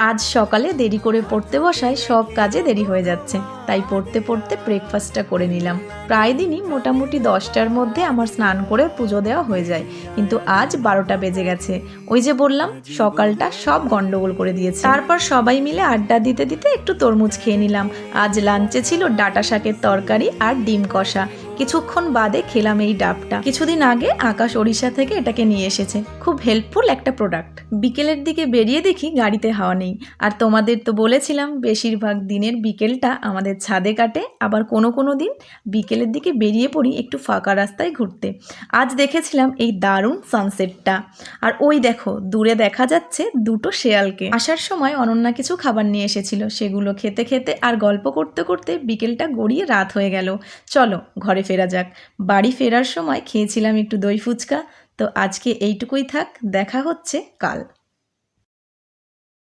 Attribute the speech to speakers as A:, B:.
A: আজ সকালে দেরি করে পড়তে বসায় সব কাজে দেরি হয়ে যাচ্ছে। তাই পড়তে পড়তে ব্রেকফাস্টটা করে নিলাম। প্রায় দিনই মোটামুটি দশটার মধ্যে আমার স্নান করে পুজো দেওয়া হয়ে যায়। কিন্তু আজ বারোটা বেজে গেছে। ওই যে বললাম, সকালটা সব গন্ডগোল করে দিয়েছে। তারপর সবাই মিলে আড্ডা দিতে দিতে একটু তরমুজ খেয়ে নিলাম। আজ লাঞ্চে ছিল ডাটা শাকের তরকারি আর ডিম কষা। কিছুক্ষণ বাদে খেলাম এই ডাবটা। কিছুদিন আগে আকাশ ওড়িশা থেকে এটাকে নিয়ে এসেছে। খুব হেল্পফুল একটা প্রোডাক্ট বিকেলের দিকে বেরিয়ে দেখি গাড়িতে হাওয়া নেই। আর তোমাদের তো বলেছিলাম, বেশিরভাগ দিনের বিকেলটা আমাদের ছাদে কাটে, আবার কোনো কোনো দিন বিকেলের দিকে বেরিয়ে পড়ি একটু ফাঁকা রাস্তায় ঘুরতে। আজ দেখেছিলাম এই দারুণ সানসেটটা। আর ওই দেখো, দূরে দেখা যাচ্ছে দুটো শেয়ালকে। আসার সময় অনন্যা কিছু খাবার নিয়ে এসেছিল। সেগুলো খেতে খেতে আর গল্প করতে করতে বিকেলটা গড়িয়ে রাত হয়ে গেল। চলো, ঘরে ফেরা যাক। বাড়ি ফেরার সময় খেয়েছিলাম একটু দই ফুচকা। তো আজকে এইটুকুই থাক, দেখা হচ্ছে কাল।